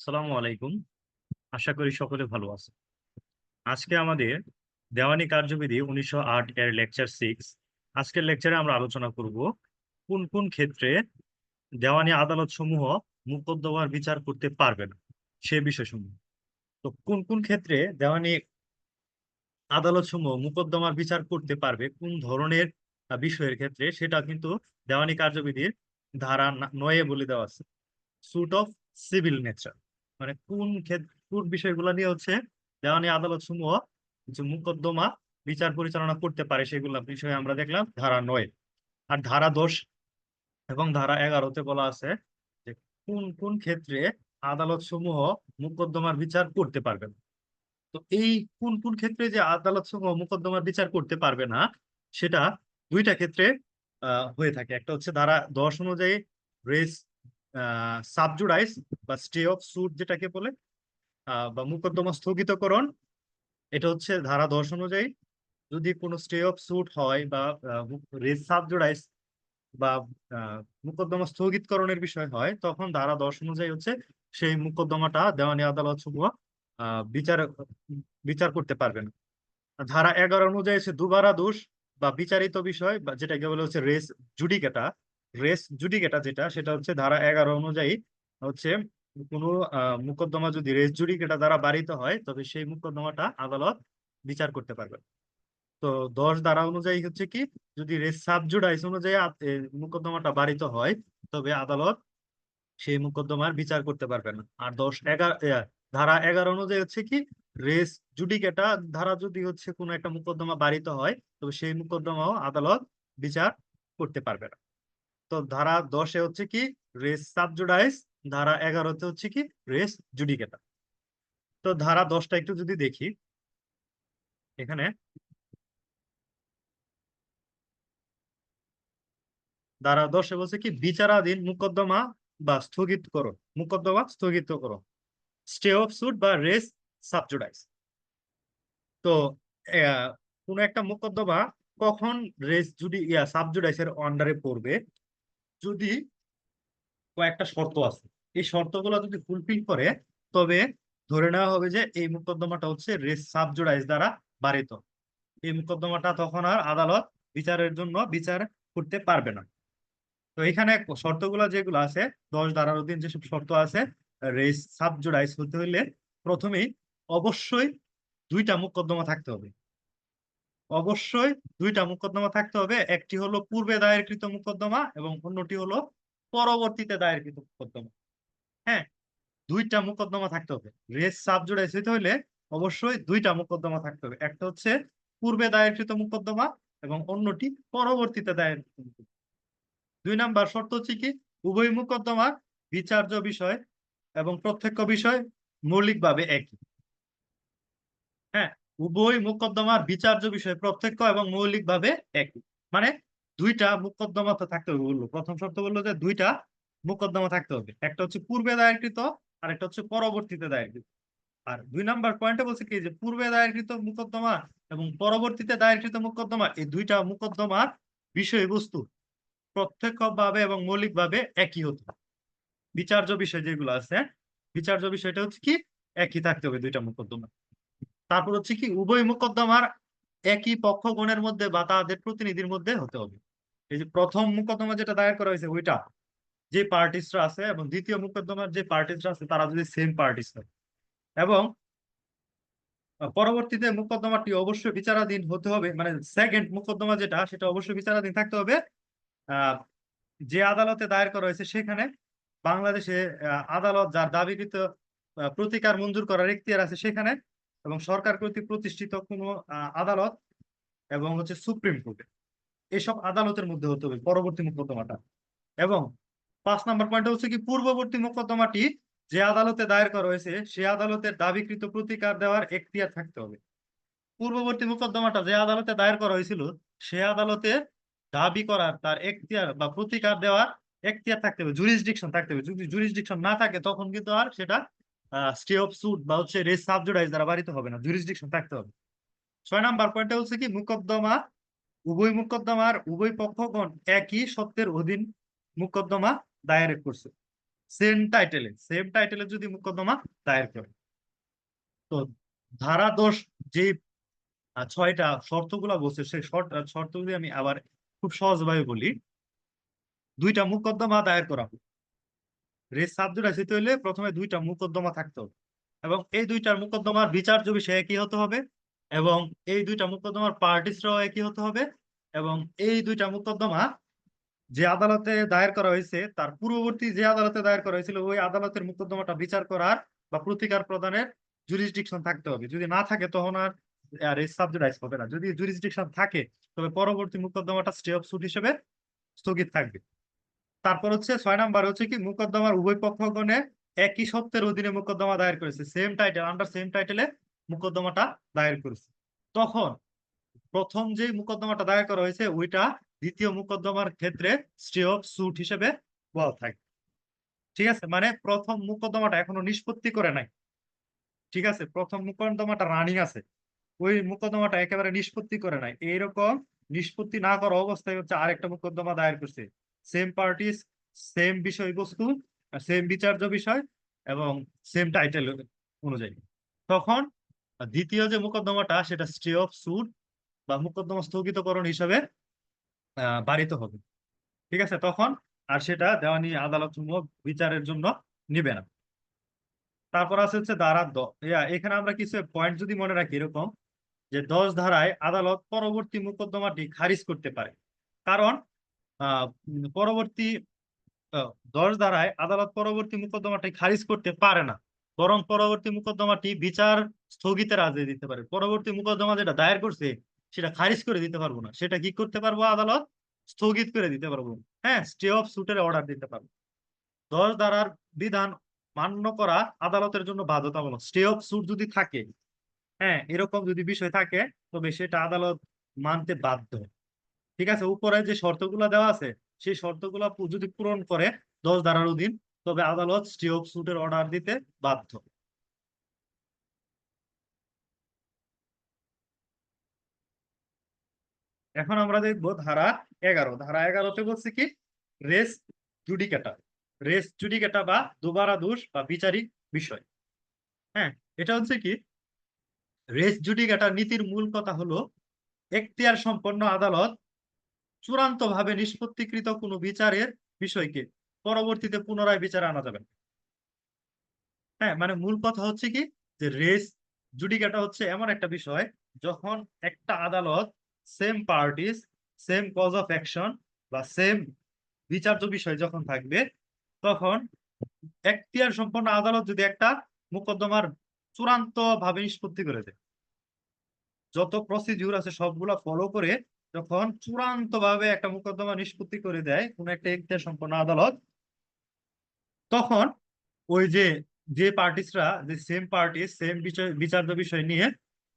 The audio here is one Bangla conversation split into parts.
আসসালামু আলাইকুম। আশা করি সকলে ভালো আছে আজকে আমাদের দেওয়ানি কার্যবিধি উনিশশো আট এর লেকচার সিক্স আজকের লেকচারে আমরা আলোচনা করব কোন কোন ক্ষেত্রে দেওয়ানি আদালত সমূহ মুকদ্দমার বিচার করতে পারবে না, সে বিষয়সমূহ। তো কোন কোন ক্ষেত্রে দেওয়ানি আদালত সমূহ মুকদ্দমার বিচার করতে পারবে, কোন ধরনের বিষয়ের ক্ষেত্রে, সেটা কিন্তু দেওয়ানি কার্যবিধির ধারা নয়ে বলে দেওয়া আছে। সুট অফ সিভিল নেচার মানে কোন ক্ষেত্রে কোন বিষয়গুলো নিয়ে হচ্ছে দেওয়ানি আদালত সমূহ কিছু মোকদ্দমা, বিচার পরিচালনা করতে পারে সেগুলো বিষয়ে আমরা দেখলাম ধারা নয়। আর ধারা দশ এবং ধারা এগারোতে বলা আছে যে কোন কোন ক্ষেত্রে আদালত সমূহ মোকদ্দমার বিচার করতে পারবে না। তো এই কোন কোন ক্ষেত্রে যে আদালত সমূহ মোকদ্দমার বিচার করতে পারবে না, সেটা দুইটা ক্ষেত্রে হয়ে থাকে। একটা হচ্ছে ধারা দশ অনুযায়ী রেস সাবজুডাইস বা স্টে অফ সুট যেটাকে বলে বা মোকদ্দমা স্থগিতকরণ, এটা হচ্ছে ধারা দশ অনুযায়ী যদি কোনো স্টে অফ সুট হয় বা রেস সাবজুডাইস বা মোকদ্দমা স্থগিতকরণের বিষয় হয়, তখন ধারা দশ অনুযায়ী হচ্ছে সেই মোকদ্দমাটা দেওয়ানি আদালত সমূহ বিচার বিচার করতে পারবে না ধারা এগারো অনুযায়ী হচ্ছে দুবারা দোষ বা বিচারিত বিষয় বা যেটাকে বলে হচ্ছে রেস জুডিকেটা রেস জুডিকেটা যেটা, সেটা হচ্ছে ধারা এগারো অনুযায়ী হচ্ছে কোনো মোকদ্দমা যদি রেস জুডিকেটা দ্বারা বাড়িত হয়, তবে সেই মোকদ্দমাটা আদালত বিচার করতে পারবে। তো দশ ধারা অনুযায়ী হচ্ছে কি, যদি রেস সাবজুডাইস অনুযায়ী মোকদ্দমাটা বাড়িত হয়, তবে আদালত সেই মোকদ্দমার বিচার করতে পারবে না। আর দশ এগারো ধারা এগারো অনুযায়ী হচ্ছে কি, রেস জুডিকেটা ধারা যদি হচ্ছে কোনো একটা মোকদ্দমা বাড়িত হয়, তবে সেই মোকদ্দমাও আদালত বিচার করতে পারবে না। তো ধারা দশে হচ্ছে কি? রেস সাবজুডাইস ধারা এগারোতে হচ্ছে কি? রেস জুডিকেটা তো ধারা দশটা একটু যদি দেখি, এখানে ধারা দশে বলছে কি? বিচারাধীন মোকদ্দমা বা স্থগিত করো। মোকদ্দমা স্থগিত করো। স্টে অফ সুট বা রেস সাবজুডাইস তো কোন একটা মোকদ্দমা কখন রেস জুডি ইয়া সাবজুডাইসের আন্ডারে পড়বে? যদি কয়েকটা শর্ত আছে, এই শর্তগুলো যদি ফুলফিল করে, তবে ধরে নেওয়া হবে যে এই মোকদ্দমাটা হচ্ছে রেস সাবজুডাইস দ্বারা বাড়িত। এই মোকদ্দমাটা তখন আর আদালত বিচারের জন্য বিচার করতে পারবে না। তো এখানে শর্তগুলো যেগুলো আছে, দশ ধারার অধীন যেসব শর্ত আছে, রেস সাবজুডাইস হতে হইলে প্রথমেই অবশ্যই দুইটা মোকদ্দমা থাকতে হবে। অবশ্যই দুইটা মোকদ্দমা থাকতে হবে। একটি হলো পূর্বে দায়েরকৃত মোকদ্দমা এবং অন্যটি হলো পরবর্তীতে দায়েরকৃত মোকদ্দমা। হ্যাঁ দুইটা মোকদ্দমা থাকতে হবে। রেস সাবজুডাইস হতে হইলে অবশ্যই দুইটা মোকদ্দমা থাকতে হবে। একটা হচ্ছে পূর্বে দায়েরকৃত মোকদ্দমা এবং অন্যটি পরবর্তীতে দায়েরকৃত মোকদ্দমা। দুই নাম্বার শর্ত হচ্ছে কি? উভয় মোকদ্দমার বিচার্য বিষয় এবং প্রত্যক্ষ বিষয় মৌলিকভাবে একই। হ্যাঁ উভয় মোকদ্দমার বিচার্য বিষয় প্রত্যক্ষ এবং মৌলিকভাবে একই। মানে দুইটা মোকদ্দমা তো থাকতে হবে বলল। প্রথম শর্ত বলল যে দুইটা মোকদ্দমা থাকতে হবে। একটা হচ্ছে পূর্বে দায়েরকৃত আর একটা হচ্ছে পরবর্তীতে দায়েরকৃত। আর দুই নাম্বার পয়েন্টে বলছে কি যে পূর্বে দায়েরকৃত মোকদ্দমা এবং পরবর্তীতে দায়েরকৃত মোকদ্দমা, এই দুইটা মোকদ্দমার বিষয়বস্তু প্রত্যক্ষভাবে এবং মৌলিকভাবে একই হতো বিচার্য বিষয় যেগুলো আছে, বিচার্য বিষয়টা হচ্ছে কি? একই থাকতে হবে দুইটা মোকদ্দমা। তারপর হচ্ছে কি, উভয় মোকদ্দমার একই পক্ষগণের মধ্যে বা তাদের প্রতিনিধির মধ্যে হতে হবে। এই যে প্রথম মোকদ্দমা যেটা দায়ের করা হয়েছে, ওইটা যে পার্টিসরা আছে এবং দ্বিতীয় মোকদ্দমার যে পার্টিসরা আছে, তারা যদি সেম পার্টিস হয়। এবং পরবর্তীতে মোকদ্দমাটি অবশ্যই বিচারাধীন হতে হবে মানে সেকেন্ড মোকদ্দমা যেটা, সেটা অবশ্যই বিচারাধীন থাকতে হবে। যে আদালতে দায়ের করা হয়েছে, সেখানে বাংলাদেশে আদালত যার দাবিকৃত প্রতিকার মঞ্জুর করার এখতিয়ার আছে, সেখানে এবং সরকার কর্তৃক প্রতিষ্ঠিত কোনো আদালত এবং হচ্ছে সুপ্রিম কোর্টে। এসব আদালতের মধ্যে হতে হবে, পরবর্তী মোকদ্দমাটা। এবং পাঁচ নম্বর পয়েন্ট হচ্ছে কি, পূর্ববর্তী মোকদ্দমাটি যে আদালতে দায়ের করা হয়েছে, সে আদালতের দাবিকৃত প্রতিকার দেওয়ার এখতিয়ার থাকতে হবে। পূর্ববর্তী মোকদ্দমাটা যে আদালতে দায়ের করা হয়েছিল, সে আদালতে দাবি করার তার এখতিয়ার বা প্রতিকার দেওয়ার এখতিয়ার থাকতে হবে জুরিসডিকশন থাকতে হবে। যদি জুরিসডিকশন না থাকে, তখন কিন্তু আর সেটা স্টে অফ সুট বা হচ্ছে রেস সাবজুডাইজ দ্বারা বাড়িত হবে না জুরিসডিকশন থাকতে হবে। ছয় নাম্বার পয়েন্টে হচ্ছে কি, মোকদ্দমা, উভয় মোকদ্দমার উভয় পক্ষগণ একই সত্যের অধীন মোকদ্দমা দায়ের করছে। সেম টাইটেলে সেম টাইটেলে যদি মোকদ্দমা দায়ের করে। তো ধারা দোষ যে ছয়টা শর্তগুলা বলছে, সেই শর্ত, শর্তগুলি আমি আবার খুব সহজভাবে বলি। দুইটা মোকদ্দমা দায়ের করা হবে হইলে প্রথমে দুইটা মোকদ্দমা থাকতে এবং এই দুইটার মোকদ্দমার একই হতে হবে? এবং এই দুইটা মোকদ্দমার পার্টিসরাও একই হতে হবে? এবং এই দুইটা মোকদ্দমা যে আদালতে দায়ের করা হয়েছে, তার পূর্ববর্তী যে আদালতে দায়ের করা হয়েছিল, ওই আদালতের মোকদ্দমাটা বিচার করার বা প্রতিকার প্রদানের জুরিসডিকশন থাকতে হবে। যদি না থাকে, তখন আর রেস সাবজেক্টাইজ হবে না। যদি জুরিসডিকশন থাকে, তবে পরবর্তী মোকদ্দমাটা স্টে অফ সুট হিসেবে স্থগিত থাকবে। তারপর হচ্ছে ছয় নাম্বার হচ্ছে কি, মোকদ্দমার উভয় পক্ষগণে একই সত্যের অধীনে মোকদ্দমা দায়ের করেছে। সেম টাইটেল আন্ডার সেম টাইটেলে মোকদ্দমাটা দায়ের করেছে। তখন প্রথম যে মোকদ্দমাটা দায়ের করা হয়েছে, ওইটা দ্বিতীয় মোকদ্দমার ক্ষেত্রে স্টে অফ সুট হিসেবে বহাল থাকে ঠিক আছে? মানে প্রথম মোকদ্দমাটা এখনও নিষ্পত্তি করে নাই। ঠিক আছে? প্রথম মোকদ্দমাটা রানিং আছে। ওই মোকদ্দমাটা একেবারে নিষ্পত্তি করে নাই। এইরকম নিষ্পত্তি না করা অবস্থায় হচ্ছে আরেকটা মোকদ্দমা দায়ের করছে। সেম পার্টিস সেম বিষয়বস্তু সেম বিচার্য বিষয় এবং সেম টাইটেল অনুযায়ী। তখন দ্বিতীয় যে মোকদ্দমাটা, সেটা স্টে অফ সুট বা মোকদ্দমা স্থগিতকরণ হিসাবে বাড়িতে হবে। ঠিক আছে? তখন আর সেটা দেওয়ানি আদালত সমূহ বিচারের জন্য নিবে না। তারপর আছে হচ্ছে ধারা এখানে আমরা কিছু পয়েন্ট যদি মনে রাখি এরকম, যে দশ ধারায় আদালত পরবর্তী মোকদ্দমাটি খারিজ করতে পারে। কারণ পরবর্তী দশ ধারায় আদালত পরবর্তী মোকদ্দমাটি খারিজ করতে পারে না। বরং পরবর্তী মোকদ্দমাটি বিচার স্থগিতের আদেশ দিতে পারে। পরবর্তী মোকদ্দমা যেটা দায়ের করছে, সেটা খারিজ করে দিতে পারব না। সেটা কি করতে পারব আদালত? স্থগিত করে দিতে পারব। হ্যাঁ স্টে অফ সুটের অর্ডার দিতে পারব। দশ ধারার বিধান মান্য করা আদালতের জন্য বাধ্যতামূলক। স্টে অফ সুট যদি থাকে হ্যাঁ এরকম যদি বিষয় থাকে, তবে সেটা আদালত মানতে বাধ্য। ঠিক আছে? উপরে যে শর্তগুলো দেওয়া আছে, সেই শর্তগুলো যদি পূরণ করে দশ ধারার অধীন তবে আদালত স্টে সুটের অর্ডার দিতে বাধ্য। এখন আমরা দেখব ধারা এগারো। ধারা এগারোতে বলছে কি? রেস জুডিকেটা রেস জুডিকেটা বা দুবারা দোষ বা বিচারিক বিষয়। হ্যাঁ এটা হচ্ছে কি? রেস জুডিকেটার নীতির মূল কথা হলো, এখতিয়ার সম্পন্ন আদালত চূড়ান্ত ভাবে নিষ্পত্তিকৃত কোনো বিচারের বিষয়কে পরবর্তীতে পুনরায় বিচারে আনা যাবে হ্যাঁ মানে মূল কথা হচ্ছে কি? যে রেস জুডিকেটা হচ্ছে এমন একটা বিষয়, যখন একটা আদালত same parties same cause of action বা সেম বিচার্য বিষয় যখন থাকবে, তখন এখতিয়ার সম্পন্ন আদালত যদি একটা মোকদ্দমার চূড়ান্ত ভাবে নিষ্পত্তি করে দেয়, যত প্রসিডিউর আছে সবগুলা ফলো করে যখন চূড়ান্ত ভাবে একটা মোকদ্দমা নিষ্পত্তি করে দেয়, কোন একটা এখতিয়ার সম্পন্ন আদালত, তখন ওই যে যে পার্টিসরা, যে সেম পার্টি সেম বিচার্য বিষয় নিয়ে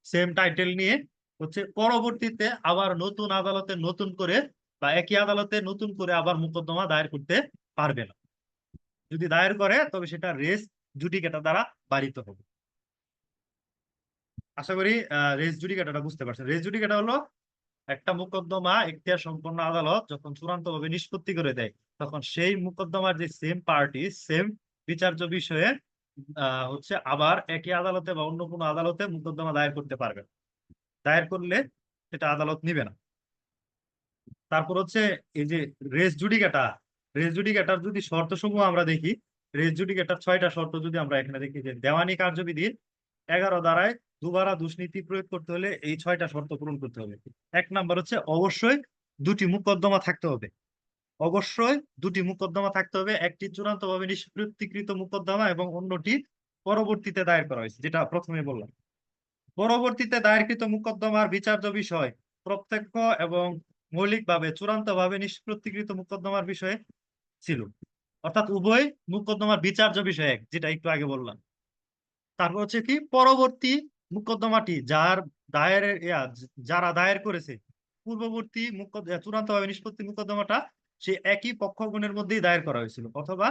সেম টাইটেল নিয়ে হচ্ছে পরবর্তীতে আবার নতুন আদালতে নতুন করে বা একই আদালতে নতুন করে আবার মোকদ্দমা দায়ের করতে পারবে না। যদি দায়ের করে, তবে সেটা রেস জুডিকেটা দ্বারা বাড়িতে হবে। আশা করি রেস জুডিকেটাটা বুঝতে পারছেন। রেস জুডিকেটা হলো একটা মোকদ্দমা এখতিয়ার সম্পন্ন আদালত যখন চূড়ান্ত ভাবে নিষ্পত্তি করে দেয়, তখন সেই মোকদ্দমার যে সেম পার্টি সেম বিচার্য বিষয়ে হচ্ছে আবার একই আদালতে বা অন্য কোনো আদালতে মোকদ্দমা দায়ের করতে পারবে দায়ের করলে সেটা আদালত নিবে না। তারপর হচ্ছে এই যে রেস জুডিকেটা রেস জুডিকেটার যদি শর্ত সমূহ আমরা দেখি রেস জুডিকেটার ছয়টা শর্ত যদি আমরা এখানে দেখি যে দেওয়ানি কার্যবিধির এগারো দ্বারায় দুবারা দুষ্নীতি প্রয়োগ করতে হলে এই ছয়টা শর্ত পূরণ করতে হবে। এক নাম্বার হচ্ছে অবশ্যই দুটি মোকদ্দমা থাকতে হবে। অবশ্যই দুটি মোকদ্দমা থাকতে হবে, একটি চূড়ান্ত ভাবে নিষ্পত্তিকৃত মোকদ্দমা এবং অন্যটি পরবর্তীতে দায়ের করা হয়েছে, যেটা প্রথমে বললাম। পরবর্তীতে দায়েরকৃত মোকদ্দমার বিচার্য বিষয় প্রত্যক্ষ এবং মৌলিকভাবে চূড়ান্তভাবে নিষ্পত্তিকৃত মোকদ্দমার বিষয়ে ছিল। অর্থাৎ উভয় মোকদ্দমার বিচার্য বিষয় এক, যেটা একটু আগে বললাম। তারপর হচ্ছে কি? পরবর্তী মোকদ্দমাটি যার দায়ের যারা দায়ের করেছে, পূর্ববর্তী চূড়ান্তভাবে নিষ্পত্তি মোকদ্দমাটা সে একই পক্ষগণের মধ্যেই দায়ের করা হয়েছিল, অথবা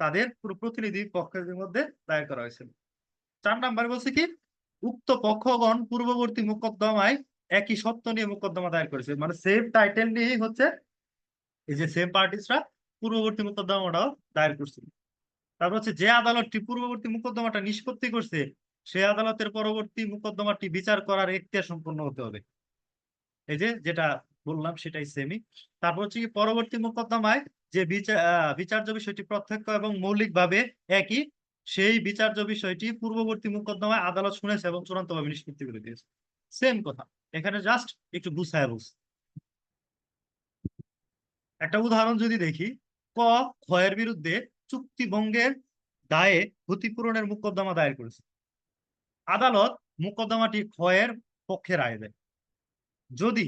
তাদের প্রতিনিধি পক্ষের মধ্যে দায়ের করা হয়েছিল। চার নাম্বার বলছে কি, উক্ত পক্ষগণ পূর্ববর্তী মোকদ্দমায় একই সত্য নিয়ে মোকদ্দমা দায়ের করেছে মানে সেম টাইটেল নিয়েই হচ্ছে, এই যে সেম পার্টিসরা পূর্ববর্তী মোকদ্দমাটাও দায়ের করছিল তারপর হচ্ছে যে আদালতটি পূর্ববর্তী মোকদ্দমাটা নিষ্পত্তি করছে সে আদালতের পরবর্তী মোকদ্দমাটি বিচার করার এখতিয়ার সম্পন্ন হতে হবে। এই যে যেটা বললাম সেটাই সেমি তারপর হচ্ছে কি পরবর্তী মোকদ্দমায় যে বিচার বিচার্য বিষয়টি প্রত্যক্ষ এবং মৌলিকভাবে একই, সেই বিচার্য বিষয়টি পূর্ববর্তী মোকদ্দমায় আদালত শুনেছে এবং চূড়ান্তভাবে নিষ্পত্তি করে দিয়েছে। সেম কথা। এখানে জাস্ট একটু গুছায় বলছে। একটা উদাহরণ যদি দেখি, ক ক্ষয়ের বিরুদ্ধে চুক্তি ভঙ্গের দায়ে ক্ষতিপূরণের মোকদ্দমা দায়ের করেছে। আদালত মোকদ্দমাটি ক্ষয়ের পক্ষে রায় দেয়। যদি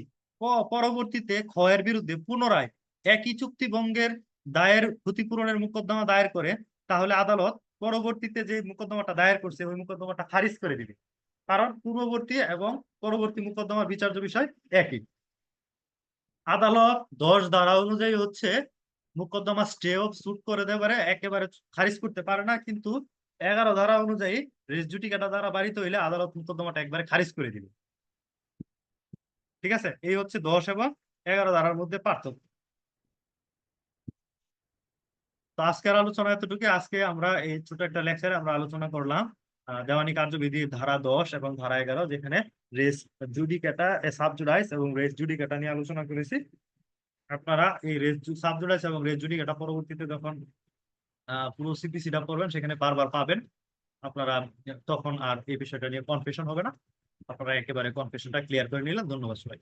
পরবর্তীতে ক্ষয়ের বিরুদ্ধে পুনরায় একই চুক্তি ভঙ্গের দায়ের, ক্ষতিপূরণের মোকদ্দমা দায়ের করে, তাহলে আদালত পরবর্তীতে যে মোকদ্দমাটা দায়ের করছে, ওই মোকদ্দমাটা খারিজ করে দিবে। কারণ পূর্ববর্তী এবং পরবর্তী মোকদ্দমার বিচার্য বিষয় একই। আদালত দশ ধারা অনুযায়ী হচ্ছে, মোকদ্দমা স্টে অফ সুট করে দিতে পারে একেবারে খারিজ করতে পারে না, কিন্তু এগারো ধারা অনুযায়ী রেস জুডিকাটা দ্বারা বাড়িতে হইলে আদালত মোকদ্দমাটা একবারে খারিজ করে দিবে। ঠিক আছে? এই হচ্ছে দশ এবং এগারো ধারার মধ্যে পার্থক্য। তো আজকের আলোচনা এতটুকু আজকে আমরা এই ছোট একটা লেকচারে আমরা আলোচনা করলাম দেওয়ানি কার্যবিধি ধারা দশ এবং ধারা এগারো, যেখানে রেস জুডিকেটা সাবজুডাইস এবং রেস জুডিকেটা নিয়ে আলোচনা করেছি। আপনারা এই রেস সাবজুডাইস এবং রেস জুডিকেটা পরবর্তীতে যখন পুরো সিডাপ করবেন, সেখানে বারবার পাবেন। আপনারা তখন আর এই বিষয়টা নিয়ে কনফিউশন হবে না। আপনারা একেবারে কনফিউশনটা ক্লিয়ার করে নিলেন। ধন্যবাদ সবাই